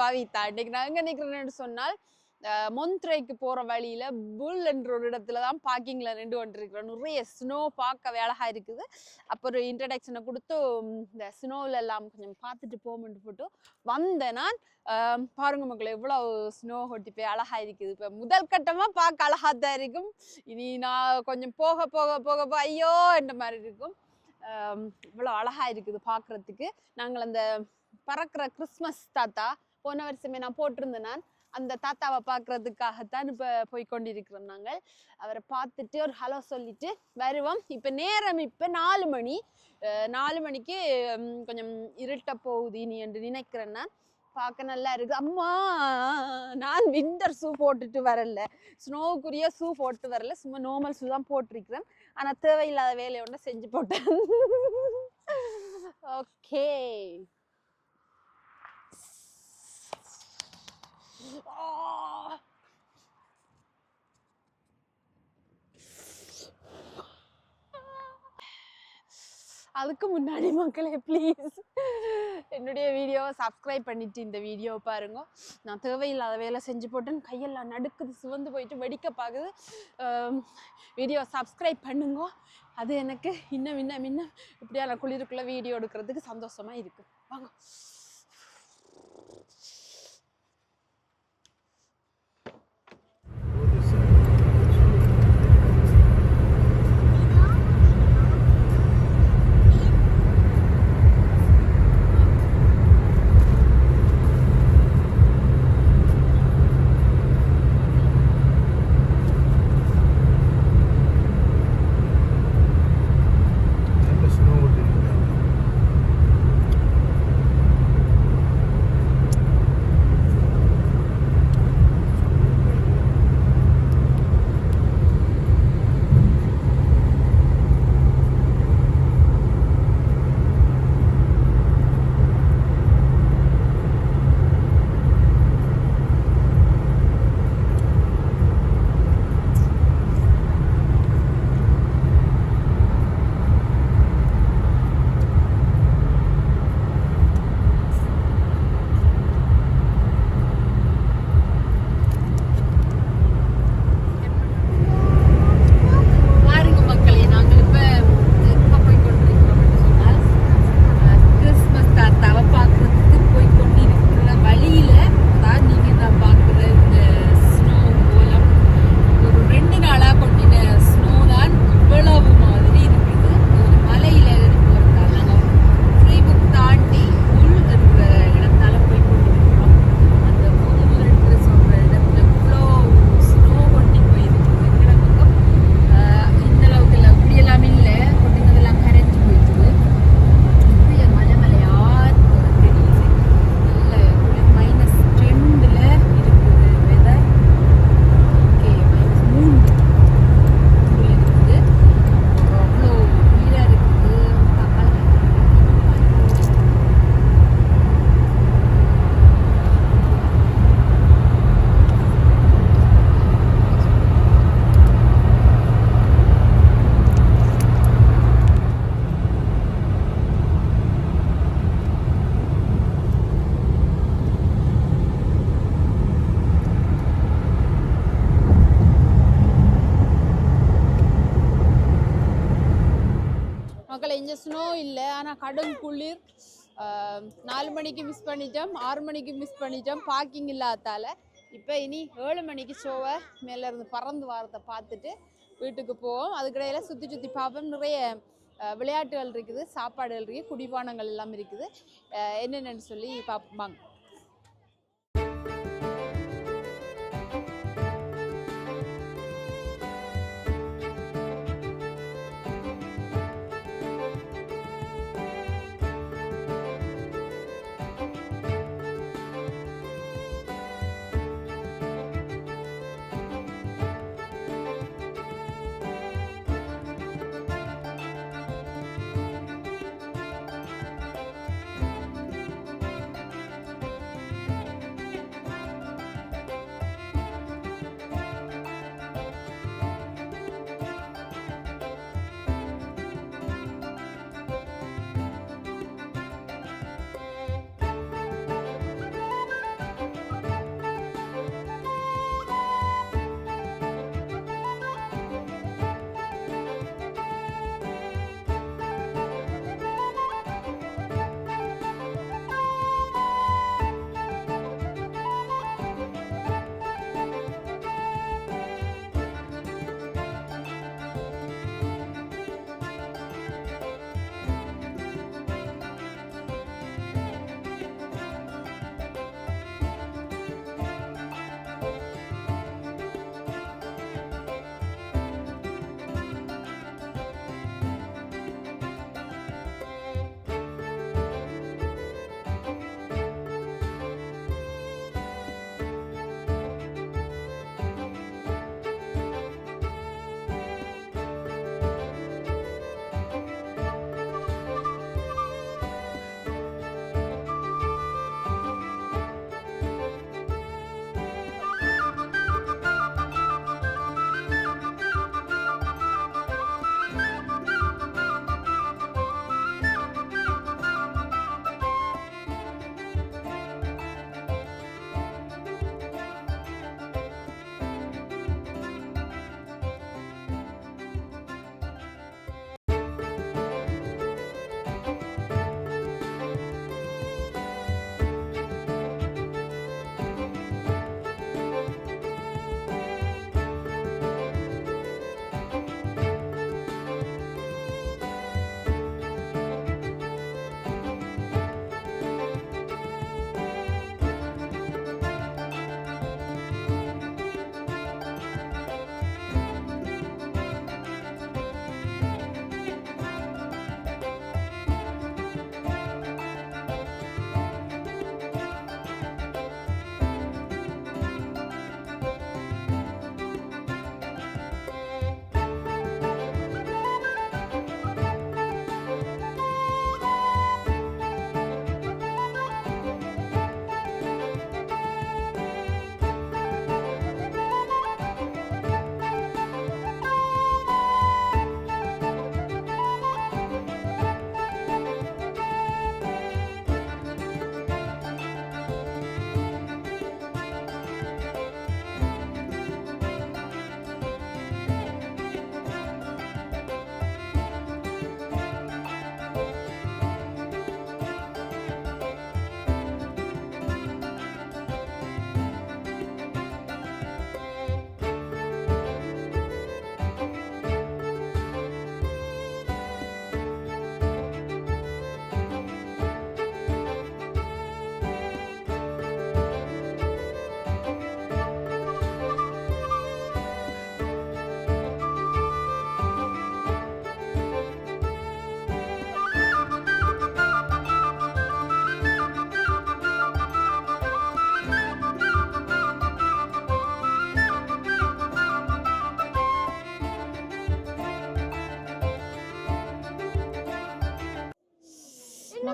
பவிதா இன்னைக்கு நான் எங்க நிக்கிறேன்னு சொன்னால் மொந்த்ரைக்கு போற வழியில புல் என்ற ஒரு இடத்துல தான் பார்க்கிங்ல நின்று கொண்டிருக்கிறோம். நிறைய ஸ்னோ பார்க்கவே அழகாக இருக்குது. அப்புறம் இன்ட்ரடக்ஷனை கொடுத்து இந்த ஸ்னோவில் எல்லாம் கொஞ்சம் பார்த்துட்டு போமெண்டு போட்டு வந்தேன் நான். பாருங்க மக்கள் எவ்வளோ ஸ்னோ கொட்டி போய் அழகா இருக்குது. இப்போ முதல் கட்டமாக பார்க்க அழகா தான் இருக்கும். இனி நான் கொஞ்சம் போக போக போக போக ஐயோ என்ற மாதிரி இருக்கும். இவ்வளோ அழகா இருக்குது பார்க்குறதுக்கு. நாங்கள் அந்த பறக்கிற கிறிஸ்மஸ் தாத்தா போன வருஷமே நான் போட்டிருந்தேன் நான். அந்த தாத்தாவை பார்க்கறதுக்காகத்தான் இப்போ போய் கொண்டிருக்கிறோம் நாங்கள். அவரை பார்த்துட்டு ஒரு ஹலோ சொல்லிட்டு வருவோம். இப்போ நேரம் இப்போ நாலு மணி. நாலு மணிக்கு கொஞ்சம் இருட்ட போகுது நீ என்று நினைக்கிறேன் நான். பார்க்க நல்லா இருக்கு. அம்மா நான் விண்டர் ஷூ போட்டுட்டு வரல. ஸ்னோவுக்குரிய ஷூ போட்டு வரல. சும்மா நார்மல் ஷூ தான் போட்டிருக்கிறேன். ஆனால் தேவையில்லாத வேலையை ஒன்று செஞ்சு போட்டேன். ஓகே அதுக்கு முன்னாடி மக்களே ப்ளீஸ் என்னுடைய வீடியோவை சப்ஸ்கிரைப் பண்ணிட்டு இந்த வீடியோவை பாருங்க. நான் தேவையில்லாத வேலை செஞ்சு போட்டேன். கையெல்லாம் நடுக்குது சிவந்து போயிட்டு வெடிக்க பார்க்குது வீடியோவை சப்ஸ்கிரைப் பண்ணுங்க. அது எனக்கு இன்னும் இன்னும் இன்னும் இப்படியெல்லாம் குளிருக்குள்ளே வீடியோ எடுக்கிறதுக்கு சந்தோஷமாக இருக்குது வாங்க. கொஞ்சம் ஸ்னோ இல்லை. ஆனால் கடும் குளிர். நாலு மணிக்கு மிஸ் பண்ணிட்டோம். ஆறு மணிக்கு மிஸ் பண்ணிட்டோம். பார்க்கிங் இல்லாதால இப்போ இனி ஏழு மணிக்கு ஷோவை மேலே இருந்து பறந்து வாரத்தை பார்த்துட்டு வீட்டுக்கு போவோம். அதுக்கிடையில் சுற்றி சுற்றி பார்ப்போம் நிறைய விளையாட்டுகள் இருக்குது சாப்பாடுகள் இருக்குது குடிபானங்கள் எல்லாம் இருக்குது. என்னென்னு சொல்லி பார்ப்போம்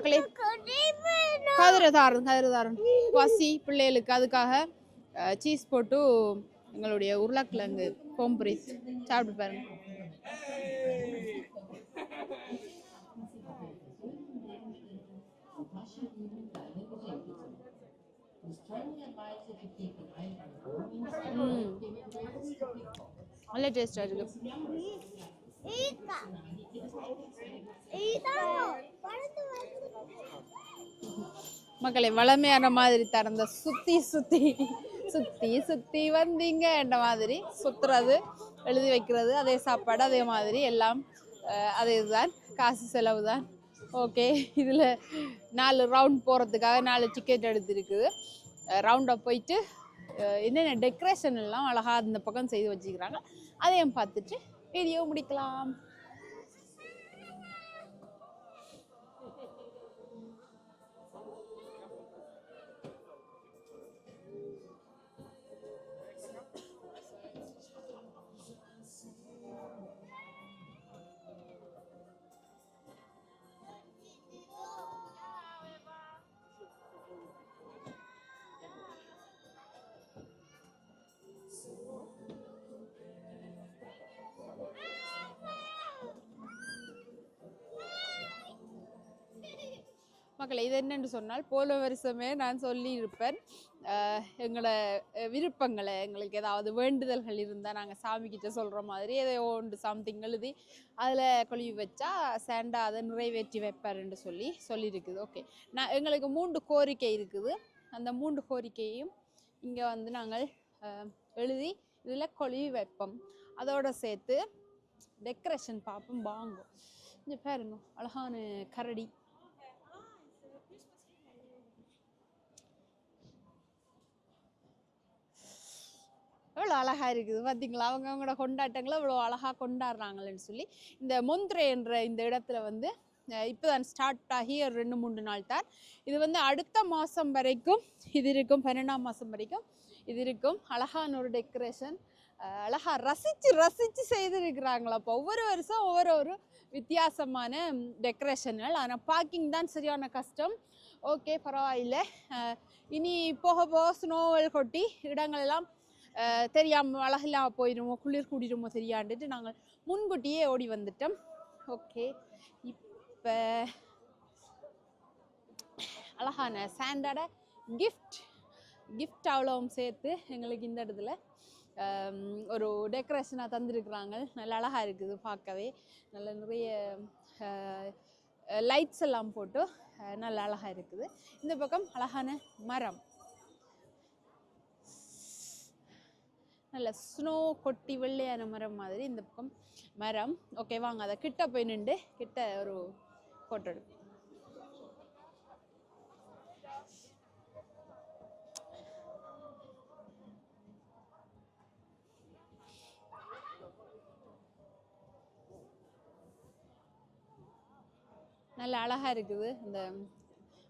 மக்களே. கதிரதாரன் கதிரதாரன் பசி பிள்ளைகளுக்கு அதுக்காக சீஸ் போட்டு எங்களுடைய உருளைக்கிழங்கு பொம்பரிஸ் சாப்பிட்டு பாருங்க. நல்ல டேஸ்டாக இருக்கு. மக்களை வளமையான மாதிரி திறந்த சுத்தி சுத்தி சுத்தி சுத்தி வந்தீங்க என்ற மாதிரி சுத்துறது எழுதி வைக்கிறது அதே சாப்பாடு அதே மாதிரி எல்லாம் அதே இதுதான் காசு செலவு தான் ஓகே இதில் நாலு ரவுண்ட் போகிறதுக்காக நாலு டிக்கெட் எடுத்துருக்குது. ரவுண்டாக போயிட்டு என்னென்ன டெக்கரேஷன் எல்லாம் அழகாக இந்த பக்கம் செய்து வச்சுக்கிறாங்க அதையும் பார்த்துட்டு வீடியோ முடிக்கலாம். மக்களை இது என்னென்று சொன்னால் போல வருஷமே நான் சொல்லியிருப்பேன் எங்களை விருப்பங்களை எங்களுக்கு ஏதாவது வேண்டுதல்கள் இருந்தால் நாங்கள் சாமிக்கிட்ட சொல்கிற மாதிரி ஏதோ ஒன்று சம்திங் எழுதி அதில் கொழுவி வச்சா சேண்டா அதை நிறைவேற்றி வைப்பாருன்னு சொல்லி சொல்லியிருக்குது. ஓகே நான் எங்களுக்கு மூன்று கோரிக்கை இருக்குது. அந்த மூன்று கோரிக்கையும் இங்கே வந்து நாங்கள் எழுதி இதில் கொழுவி வைப்போம். அதோடு சேர்த்து டெக்கரேஷன் பார்ப்போம் வாங்கும் இங்கே பாருங்க அழகான கரடி. எவ்வளோ அழகா இருக்குது. பார்த்தீங்களா அவங்க அவங்களோட கொண்டாட்டங்களை இவ்வளோ அழகாக கொண்டாடுறாங்களேன்னு சொல்லி இந்த மொந்திரை என்ற இந்த இடத்துல வந்து இப்போ தான் ஸ்டார்ட் ஆகி ஒரு ரெண்டு மூணு நாள் தான். இது வந்து அடுத்த மாதம் வரைக்கும் இது இருக்கும் பன்னெண்டாம் மாதம் வரைக்கும் இது இருக்கும். அழகான ஒரு டெக்கரேஷன் அழகா ரசித்து ரசித்து செய்திருக்கிறாங்களா அப்போ. ஒவ்வொரு வருஷம் ஒவ்வொரு ஒரு வித்தியாசமான டெக்கரேஷன்கள் ஆனால் பார்க்கிங் தான் சரியான கஷ்டம். ஓகே பரவாயில்ல. இனி போக போக ஸ்னோவல் கொட்டி இடங்கள் எல்லாம் தெரியாமல் தெரியாம அழகில்லாம போயிடுமோ குளிர் கூடிடுமோ தெரியாண்டுட்டு நாங்கள் முன்கூட்டியே ஓடி வந்துட்டோம். ஓகே. இப்போ அழகான சாண்டோட கிஃப்ட் கிஃப்ட் அவ்வளோவும் சேர்த்து எங்களுக்கு இந்த இடத்துல ஒரு டெக்கரேஷனாக தந்திருக்கிறாங்க. நல்ல அழகாக இருக்குது பார்க்கவே. நல்ல நிறைய லைட்ஸ் எல்லாம் போட்டு நல்ல அழகாக இருக்குது. இந்த பக்கம் அழகான மரம். நல்ல ஸ்னோ கொட்டி வெள்ளையான மரம் மாதிரி இந்த பக்கம் மரம். ஓகே வாங்க அதை கிட்ட போய் நின்று கிட்ட ஒரு ஃபோட்டோ எடுப்போம் நல்ல அழகா இருக்குது இந்த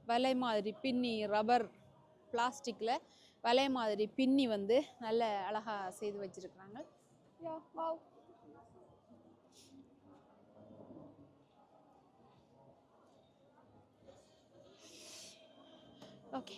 வலை மாதிரி பின்னி ரப்பர் பிளாஸ்டிக்கில் வலை மாதிரி பின்னி வந்து நல்ல அழகாக செய்து வச்சிருக்கிறாங்க. Yeah wow. ஓகே.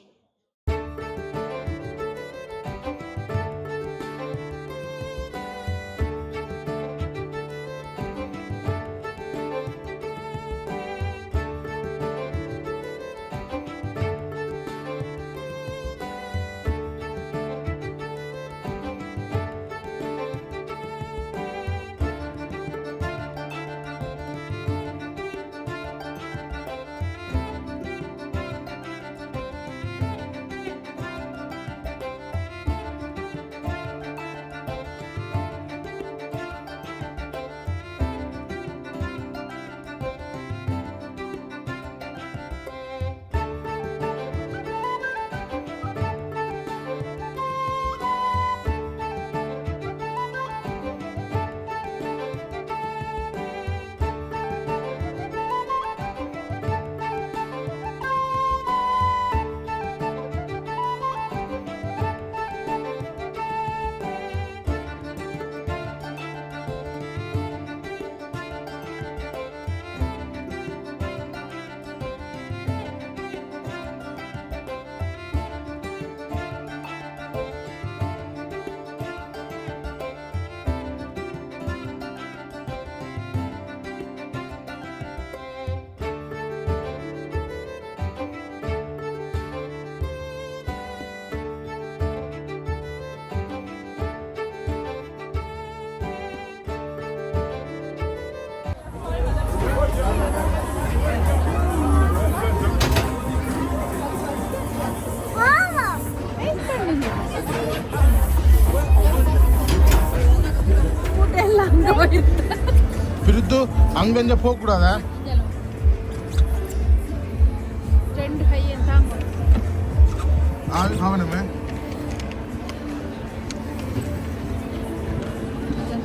அங்க இங்க போக கூடாதா இங்கலும். ரெண்டு கையும் தாங்க ஆள் கவனமே அதான்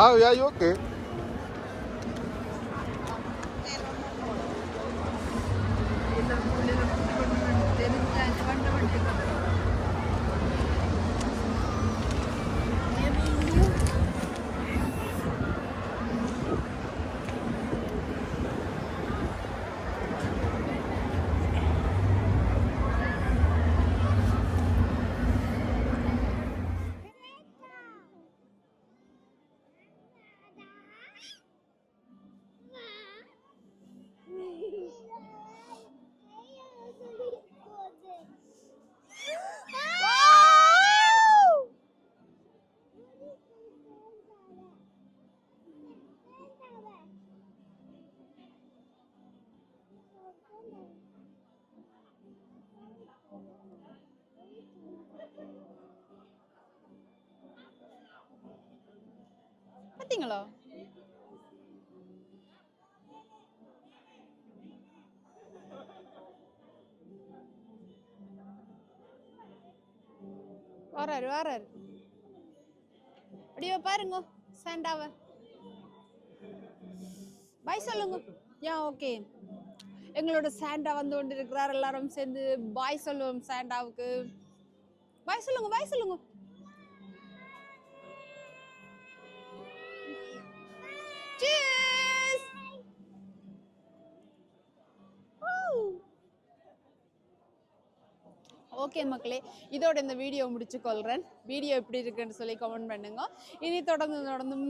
sabía yo que வராரு வராரு. அப்படியே பாருங்க சாண்டாவ. பாய் சொல்லுங்க. யா ஓகே எங்களோட சாண்டா வந்து கொண்டு இருக்கிறார் எல்லாரும் சேர்ந்து பாய் சொல்லுவோம் சாண்டாவுக்கு. பாய் சொல்லுங்க பாய் சொல்லுங்க. ஓகே மக்களே இதோட இந்த வீடியோ முடிச்சுக்கொள்கிறேன் வீடியோ எப்படி இருக்குன்னு சொல்லி கமெண்ட் பண்ணுங்க. இனி தொடர்ந்து தொடர்ந்தும்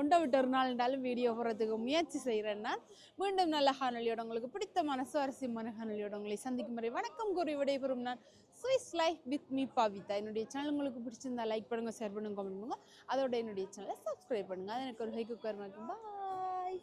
ஒன்றை விட்டு ஒரு நாள் வீடியோ போடுறதுக்கு முயற்சி செய்கிறேன்னா மீண்டும் நல்ல காணொலியோட உங்களுக்கு பிடித்தமான சுவாரஸ்யமான காணொலியோட உங்களை சந்திக்கும் வரை வணக்கம் கூறி விடைபெறும் நான் Swiss life with me Pavitha. என்னுடைய சேனல் உங்களுக்கு பிடிச்சிருந்தா லைக் பண்ணுங்க ஷேர் பண்ணுங்க கமெண்ட் பண்ணுங்க. அதோட என்னுடைய சேனலை சப்ஸ்கிரைப் பண்ணுங்க. அது எனக்கு ஒரு ஹைக்கு பாய்